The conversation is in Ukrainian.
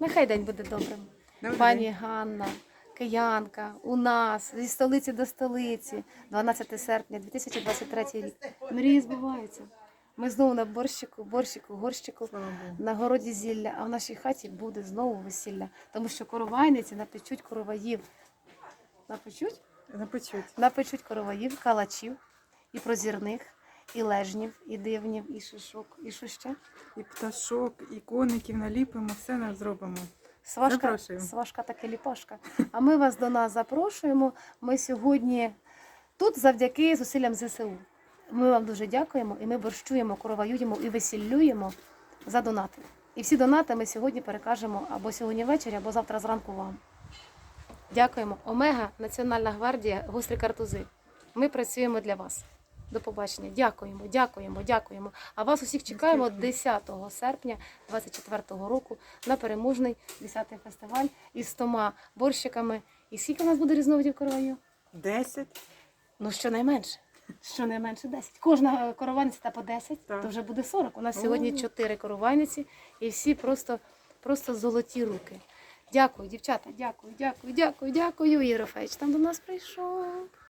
Нехай день буде добрим. Добрий Пані день. Ганна, киянка, у нас зі столиці до столиці, 12 серпня 2023 рік. Мрії збуваються. Ми знову на борщику, борщику, горщику, на городі зілля, а в нашій хаті буде знову весілля, тому що коровайниці напечуть короваїв. Напечуть? Напечуть. Напечуть короваїв, калачів, і прозірних, і лежнів, і дивнів, і шишок, і що ще? І пташок, і коників наліпимо, все нам зробимо. Сважка, Запрошуємо. сважка таки ліпашка. А ми вас до нас запрошуємо. Ми сьогодні тут завдяки зусиллям ЗСУ. Ми вам дуже дякуємо і ми борщуємо, короваюємо і весіллюємо за донати. І всі донати ми сьогодні перекажемо або сьогодні ввечері, або завтра зранку вам. Дякуємо. Омега, Національна гвардія, гострі картузи. Ми працюємо для вас. До побачення. Дякуємо, дякуємо, дякуємо. А вас усіх чекаємо 10 серпня 2024 року на переможний 10-й фестиваль із 100 борщиками. І скільки у нас буде різновидів короваю? Десять. Ну, щонайменше. Щонайменше 10. Кожна коровайниця та по 10, Так. то вже буде 40. У нас сьогодні 4 коровайниці і всі просто, просто золоті руки. Дякую, дівчата, дякую, дякую, дякую, дякую. Єрофеч там до нас прийшов.